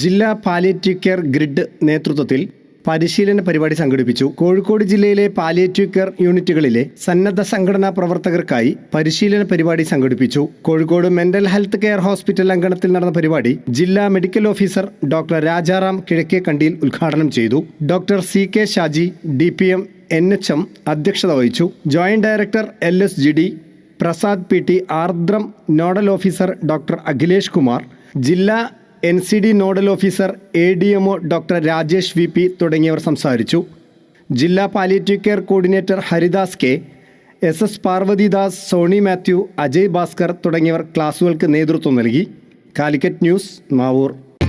ജില്ലാ palliative care grid നേതൃത്വത്തിൽ പരിശീലന പരിപാടി സംഘടിപ്പിച്ചു. കോഴിക്കോട് ജില്ലയിലെ പാലിയേറ്റീവ് കെയർ യൂണിറ്റുകളിലെ സന്നദ്ധ സംഘടനാ പ്രവർത്തകർക്കായി പരിശീലന പരിപാടി സംഘടിപ്പിച്ചു. Kozhikode mental health care hospital അങ്കണത്തിൽ നടന്ന പരിപാടി ജില്ലാ മെഡിക്കൽ ഓഫീസർ ഡോക്ടർ രാജാറാം കിഴക്കേ കണ്ടിയിൽ ഉദ്ഘാടനം ചെയ്തു. Doctor C K Shaji D P M N H M അധ്യക്ഷത വഹിച്ചു. Joint director L S G D Prasad P T Aardram nodal officer doctor Akhilesh Kumar ജില്ലാ N C D nodal officer A D M O doctor Rajesh V P തുടങ്ങിയവർ സംസാരിച്ചു. ജില്ലാ palliative care coordinator Haridas K S S Parvathidas Sony Mathew Ajay Bhaskar തുടങ്ങിയവർ ക്ലാസുകൾക്ക് നേതൃത്വം നൽകി. Calicut news Mavoor.